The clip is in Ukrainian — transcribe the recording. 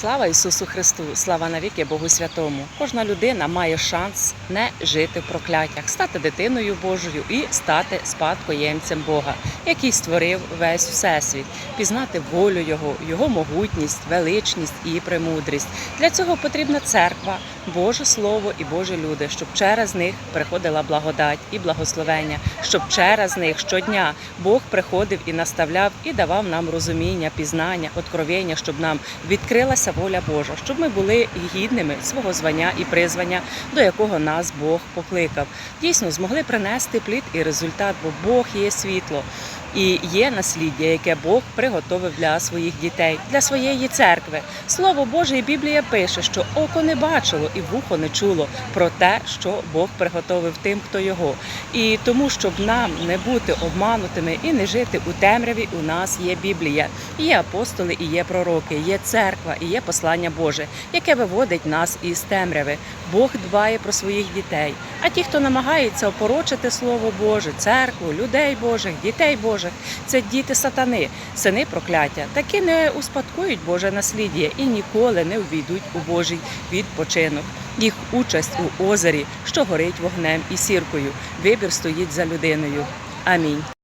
Слава Ісусу Христу! Слава навіки Богу Святому! Кожна людина має шанс не жити в прокляттях, стати дитиною Божою і стати спадкоємцем Бога, який створив весь всесвіт, пізнати волю Його, Його могутність, величність і премудрість. Для цього потрібна церква, Боже Слово і Божі люди, щоб через них приходила благодать і благословення, щоб через них щодня Бог приходив і наставляв і давав нам розуміння, пізнання, откровення, щоб нам відкрилася воля Божа, щоб ми були гідними свого звання і призвання, до якого нас Бог покликав. Дійсно, змогли принести плід і результат, бо Бог є світло. І є насліддя, яке Бог приготовив для своїх дітей, для своєї церкви. Слово Боже і Біблія пише, що око не бачило і вухо не чуло про те, що Бог приготовив тим, хто його. І тому, щоб нам не бути обманутими і не жити у темряві, у нас є Біблія, є апостоли, і є пророки, є церква, і є послання Боже, яке виводить нас із темряви. Бог дбає про своїх дітей. А ті, хто намагається опорочити Слово Боже, церкву, людей Божих, дітей Божих, це діти сатани, сини прокляття. Такі не успадкують Боже насліддя і ніколи не увійдуть у Божий відпочинок. Їх участь у озері, що горить вогнем і сіркою. Вибір стоїть за людиною. Амінь.